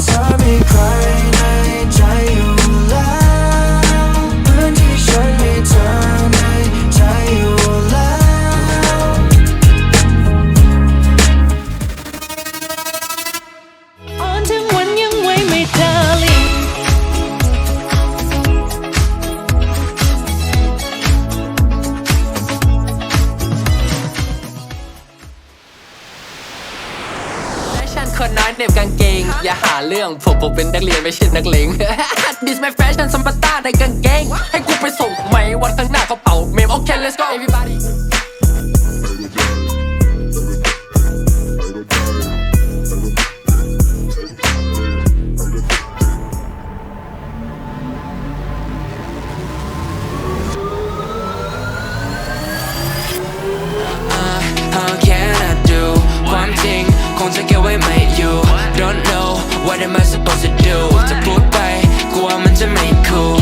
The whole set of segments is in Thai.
Time me crying เหน็บกางเกง อย่าหาเรื่องผมผมเป็นนักเรียนไม่ใช่นักเลง This my fashion สัมปตาในกางเกง ให้กูไปส่งไหมวันข้างหน้าเขาเป่าเมมโอเค let's go everybody How can I do ความจริงคงจะเก็บ what am I supposed to do จะพูดไปกลัวมันจะไม่ cool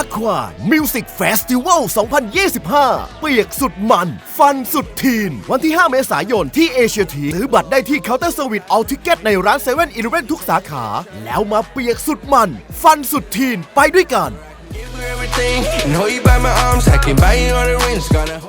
Aqua Music Festival 2025 เปียกสุดมัน ฟันสุดทีน วันที่ 5 เมษายนที่เอเชียทีซื้อบัตรได้ที่เคาน์เตอร์สวิสเอาทิเก็ตในร้านเซเว่นอีเลเวนทุกสาขา แล้วมาเปียกสุดมัน ฟันสุดทีนไปด้วยกัน everything. and hold you by my arms. I can buy you all the rings. Gonna